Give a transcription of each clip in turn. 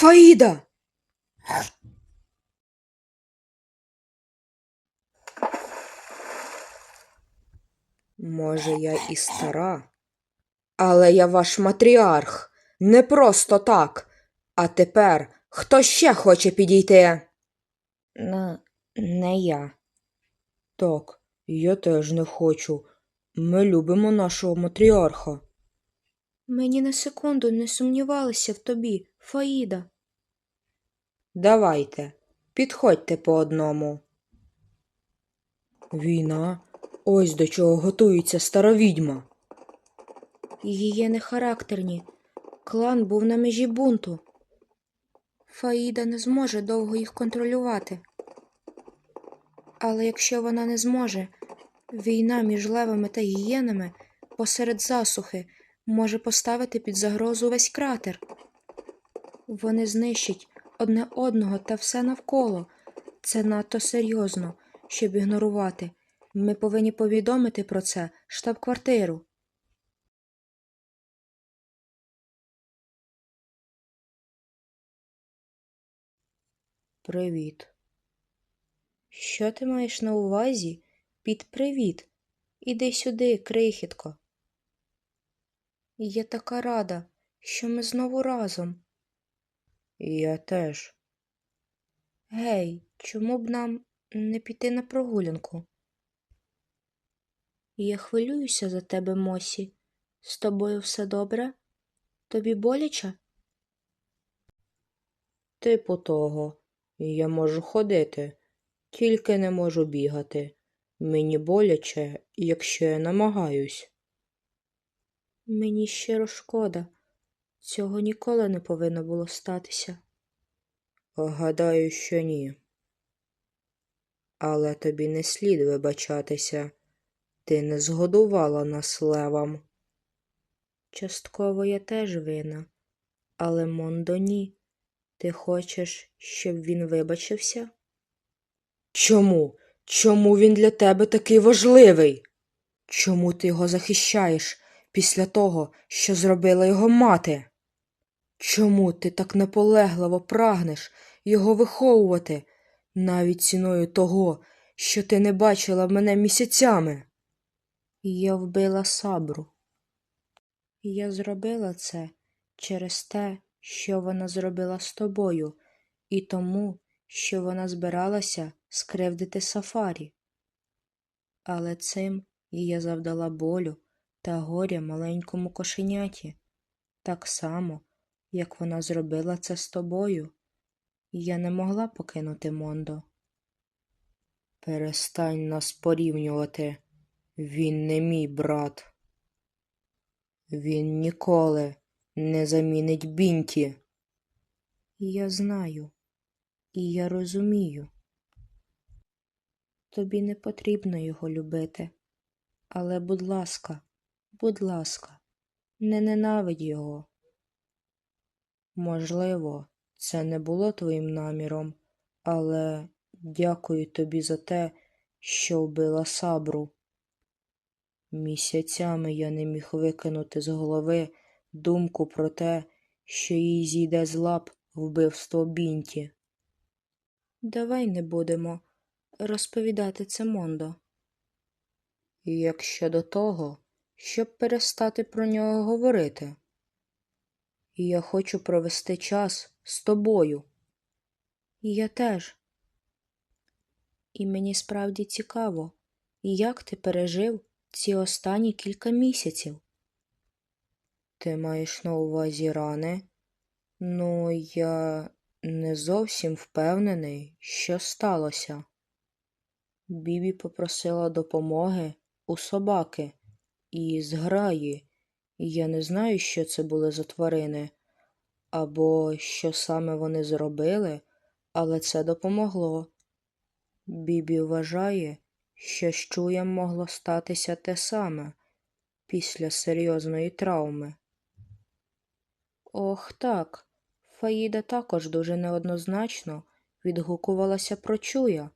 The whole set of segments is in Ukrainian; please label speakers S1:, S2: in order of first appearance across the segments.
S1: Фаїда! Може, я і стара, але я ваш матріарх. Не просто так. А тепер хто ще хоче підійти? Не, не я. Так, я теж не хочу. Ми любимо нашого матріарха. Ми ні на секунду не сумнівалися в тобі, Фаїда. Давайте, підходьте по одному. Війна? Ось до чого готується стара відьма. Її нехарактерні. Клан був на межі бунту. Фаїда не зможе довго їх контролювати. Але якщо вона не зможе, війна між левами та гієнами посеред засухи може поставити під загрозу весь кратер. Вони знищать одне одного та все навколо. Це надто серйозно, щоб ігнорувати. Ми повинні повідомити про це штаб-квартиру. Привіт. Що ти маєш на увазі під привіт? Іди сюди, крихітко. Я така рада, що ми знову разом. Я теж. Гей, чому б нам не піти на прогулянку? Я хвилююся за тебе, Мосі. З тобою все добре? Тобі боляче? Типу того, я можу ходити, тільки не можу бігати. Мені боляче, якщо я намагаюсь. Мені щиро шкода. Цього ніколи не повинно було статися. Гадаю, що ні. Але тобі не слід вибачатися. Ти не згодувала нас левам. Частково я теж вина, але Мондо ні. Ти хочеш, щоб він вибачився? Чому? Чому він для тебе такий важливий? Чому ти його захищаєш після того, що зробила його мати? Чому ти так наполегливо прагнеш його виховувати, навіть ціною того, що ти не бачила мене місяцями? Я вбила сабру. Я зробила це через те, що вона зробила з тобою, і тому, що вона збиралася скривдити сафарі. Але цим я завдала болю та горя маленькому кошеняті, так само, як вона зробила це з тобою. Я не могла покинути Мондо. Перестань нас порівнювати. Він не мій брат. Він ніколи не замінить бінті. Я знаю, і я розумію. Тобі не потрібно його любити. Але, будь ласка, будь ласка, не ненавидь його. Можливо, це не було твоїм наміром, але дякую тобі за те, що вбила сабру. Місяцями я не міг викинути з голови думку про те, що їй зійде з лап вбивство бінті. Давай не будемо розповідати це Мондо. Як щодо того, щоб перестати про нього говорити. Я хочу провести час з тобою. Я теж. І мені справді цікаво, як ти пережив ці останні кілька місяців. Ти маєш на увазі рани? Ну, я не зовсім впевнений, що сталося. Бібі попросила допомоги у собаки і зграї. Я не знаю, що це були за тварини, або що саме вони зробили, але це допомогло. Бібі вважає, що з чуєм могло статися те саме після серйозної травми. Ох так, Фаїда також дуже неоднозначно відгукувалася про чуя.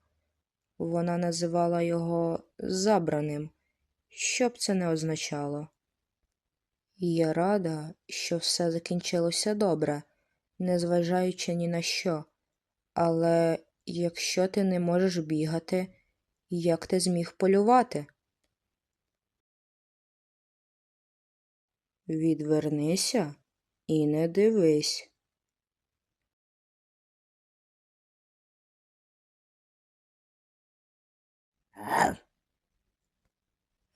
S1: Вона називала його забраним, що б це не означало. Я рада, що все закінчилося добре. незважаючи ні на що. Але якщо ти не можеш бігати, як ти зміг полювати? Відвернися і не дивись.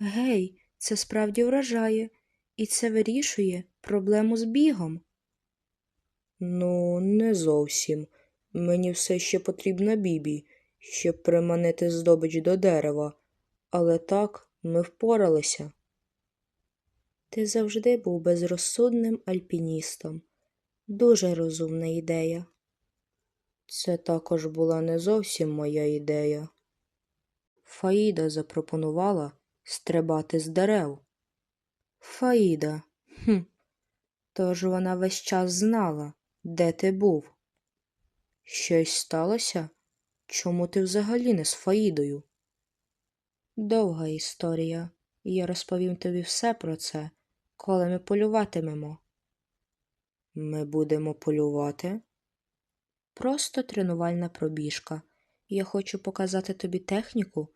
S1: Гей, це справді вражає, і це вирішує проблему з бігом. Ну, не зовсім. Мені все ще потрібна бібі, щоб приманити здобич до дерева, але так ми впоралися. Ти завжди був безрозсудним альпіністом. Дуже розумна ідея. Це також була не зовсім моя ідея. Фаїда запропонувала стрибати з дерев. Фаїда. Хм. Тож вона весь час знала, де ти був. Щось сталося? Чому ти взагалі не з Фаїдою? Довга історія. Я розповім тобі все про це, коли ми полюватимемо. Ми будемо полювати? Просто тренувальна пробіжка. Я хочу показати тобі техніку,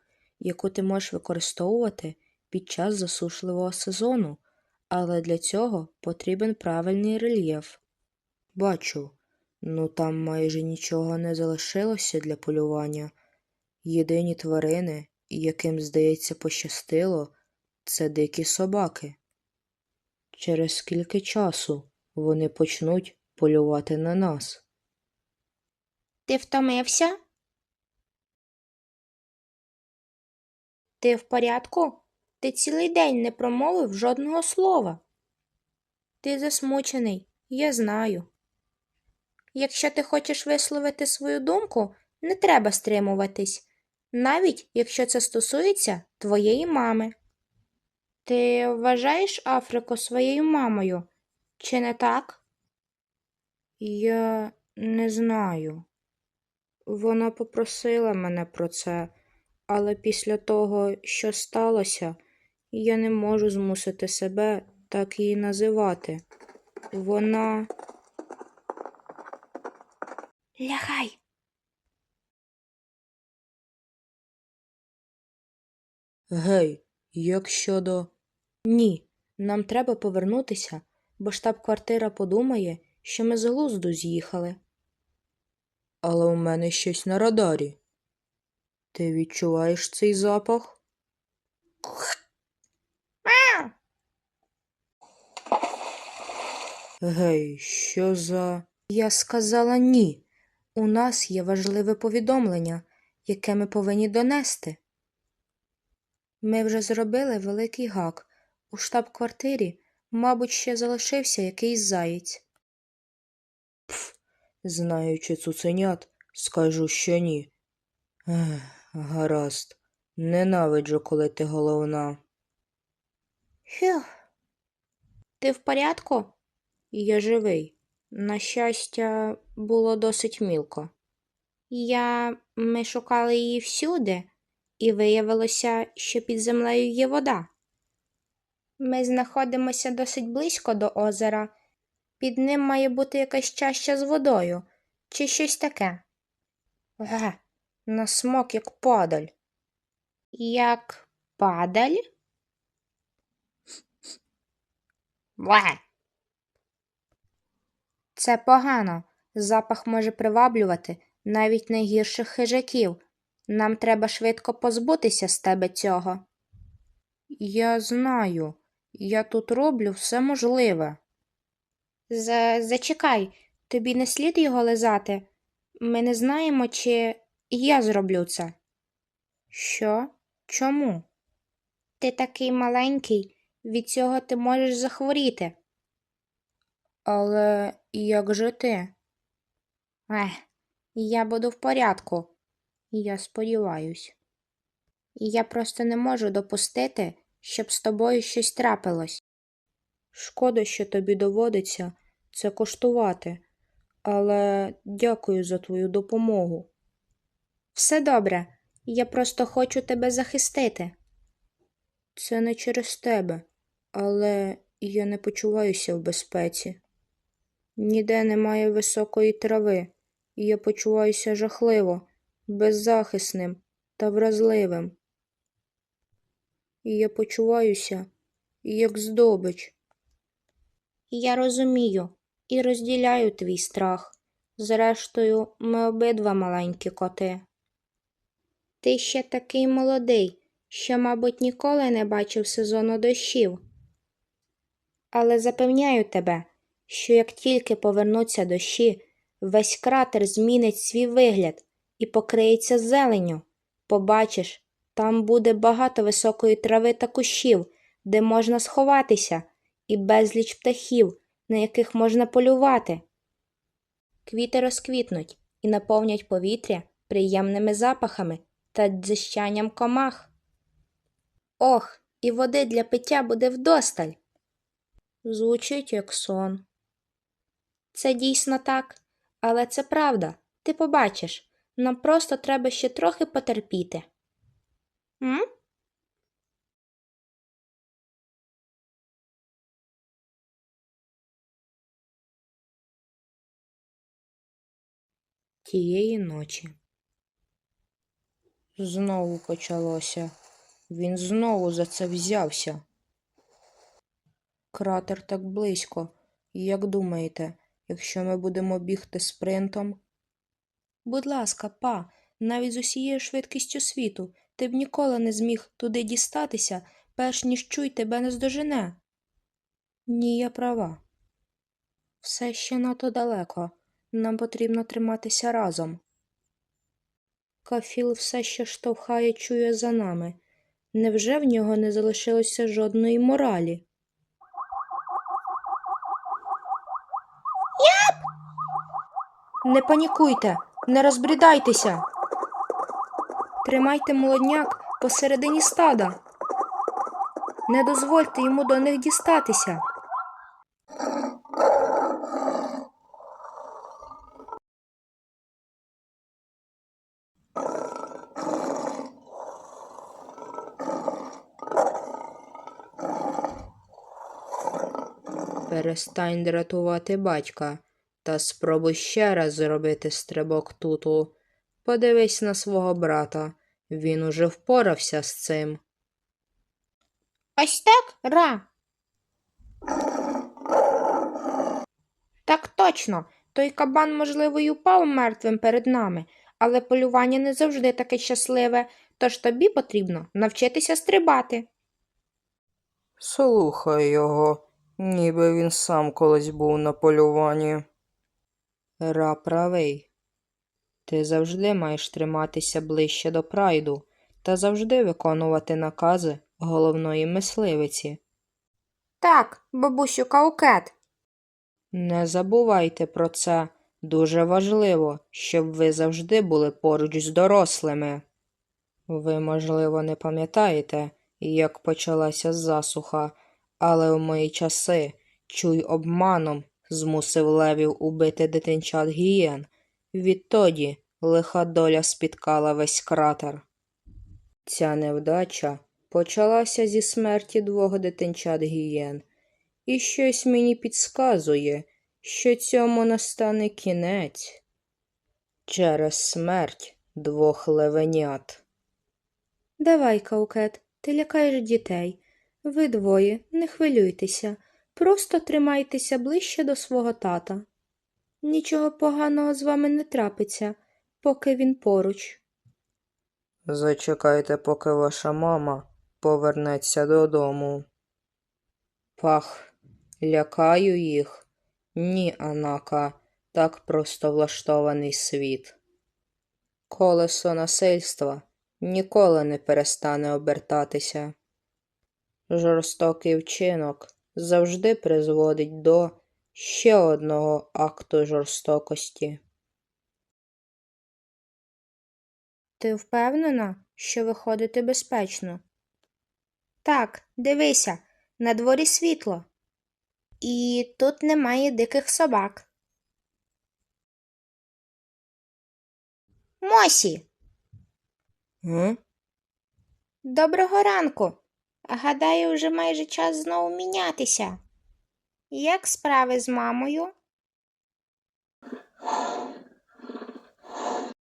S1: яку ти можеш використовувати під час засушливого сезону, але для цього потрібен правильний рельєф. Бачу, ну там майже нічого не залишилося для полювання. Єдині тварини, яким, здається, пощастило, це дикі собаки. Через скільки часу вони почнуть полювати на нас?
S2: Ти втомився? Ти в порядку? Ти цілий день не промовив жодного слова. Ти засмучений, я знаю. Якщо ти хочеш висловити свою думку, не треба стримуватись, навіть якщо це стосується твоєї мами. Ти вважаєш Африку своєю мамою, чи не так?
S1: Я не знаю. Вона попросила мене про це, але після того, що сталося, я не можу змусити себе так її називати. Вона.
S2: Лягай.
S1: Гей, як щодо. Ні, нам треба повернутися, бо штаб-квартира подумає, що ми з глузду з'їхали. Але у мене щось на радарі. Ти відчуваєш цей запах? Гей, що за. Я сказала ні. У нас є важливе повідомлення, яке ми повинні донести. Ми вже зробили великий гак. У штаб-квартирі, мабуть, ще залишився якийсь заєць. Пф, знаючи цуценят, скажу, що ні. Ех, гаразд. Ненавиджу, коли ти головна.
S2: Фух. Ти в порядку?
S1: Я живий. На щастя, було досить мілко.
S2: Я. Ми шукали її всюди, і виявилося, що під землею є вода. Ми знаходимося досить близько до озера. Під ним має бути якась чаща з водою чи щось таке.
S1: Ге, на смак як падаль.
S2: Як падаль? Ве. Це погано. Запах може приваблювати навіть найгірших хижаків. Нам треба швидко позбутися з тебе цього.
S1: Я знаю, я тут роблю все можливе.
S2: З зачекай, тобі не слід його лизати. Ми не знаємо, чи я зроблю це.
S1: Що? Чому?
S2: Ти такий маленький, від цього ти можеш захворіти.
S1: Але як же ти?
S2: Ех, я буду в порядку. Я сподіваюсь. Я просто не можу допустити, щоб з тобою щось трапилось.
S1: Шкода, що тобі доводиться це коштувати, але дякую за твою допомогу.
S2: Все добре, я просто хочу тебе захистити.
S1: Це не через тебе, але я не почуваюся в безпеці. Ніде немає високої трави, і я почуваюся жахливо, беззахисним та вразливим. І я почуваюся, як здобич.
S2: Я розумію і розділяю твій страх. Зрештою, ми обидва маленькі коти. Ти ще такий молодий, що, мабуть, ніколи не бачив сезону дощів. Але запевняю тебе, що як тільки повернуться дощі, весь кратер змінить свій вигляд і покриється зеленню. Побачиш, там буде багато високої трави та кущів, де можна сховатися, і безліч птахів, на яких можна полювати. Квіти розквітнуть і наповнять повітря приємними запахами та дзищанням комах. Ох, і води для пиття буде вдосталь.
S1: Звучить як сон.
S2: Це дійсно так, але це правда. Ти побачиш, нам просто треба ще трохи потерпіти. М?
S1: Тієї ночі. Знову почалося. Він знову за це взявся. Кратер так близько. Як думаєте, якщо ми будемо бігти спринтом? Будь ласка, па, навіть з усією швидкістю світу ти б ніколи не зміг туди дістатися, перш ніж чуй тебе не здожене. Ні, я права. Все ще надто далеко. Нам потрібно триматися разом. Кафіл все ще штовхає чує за нами. Невже в нього не залишилося жодної моралі? Не панікуйте, не розбрідайтеся. Тримайте молодняк посередині стада. Не дозвольте йому до них дістатися. Перестань дратувати батька та спробуй ще раз зробити стрибок туту. Подивись на свого брата. Він уже впорався з цим.
S2: Ось так, Ра. Так точно. Той кабан, можливо, й упав мертвим перед нами, але полювання не завжди таке щасливе, тож тобі потрібно навчитися стрибати.
S1: Слухай його, ніби він сам колись був на полюванні. Ра правий. Ти завжди маєш триматися ближче до прайду та завжди виконувати накази головної мисливиці.
S2: Так, бабусю Каукет.
S1: Не забувайте про це. Дуже важливо, щоб ви завжди були поруч з дорослими. Ви, можливо, не пам'ятаєте, як почалася засуха, але в мої часи чуй обманом змусив левів убити дитинчат гієн. Відтоді лиха доля спіткала весь кратер. Ця невдача почалася зі смерті двох дитинчат гієн, і щось мені підсказує, що цьому настане кінець через смерть двох левенят. Давай, Каукет, ти лякаєш дітей. Ви двоє, не хвилюйтеся, просто тримайтеся ближче до свого тата. Нічого поганого з вами не трапиться, поки він поруч. Зачекайте, поки ваша мама повернеться додому. Пах, лякаю їх. Ні, Анака, так просто влаштований світ. Колесо насильства ніколи не перестане обертатися. Жорстокий вчинок завжди призводить до ще одного акту жорстокості. Ти впевнена, що виходити безпечно?
S2: Так, дивися, на дворі світло. І тут немає диких собак. Мосі,
S1: М?
S2: доброго ранку гадаю, вже майже час знову мінятися. Як справи з мамою?